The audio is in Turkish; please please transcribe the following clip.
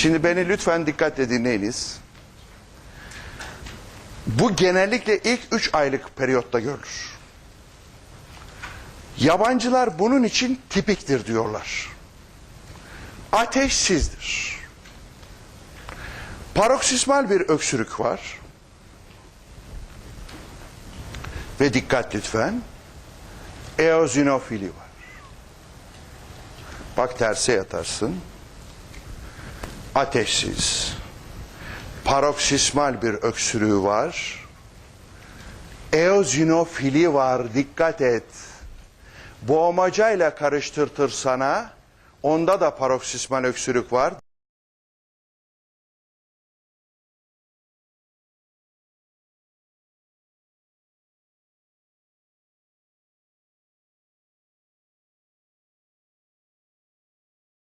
Şimdi beni lütfen dikkatle dinleyiniz. Bu genellikle ilk üç aylık periyotta görülür. Yabancılar bunun için tipiktir diyorlar. Ateşsizdir. Paroksismal bir öksürük var. Ve dikkat lütfen. Eozinofili var. Bak terse yatarsın. Ateşsiz. Paroksismal bir öksürüğü var. Eozinofili var. Dikkat et. Boğmacayla karıştırtır sana. Onda da paroksismal öksürük var.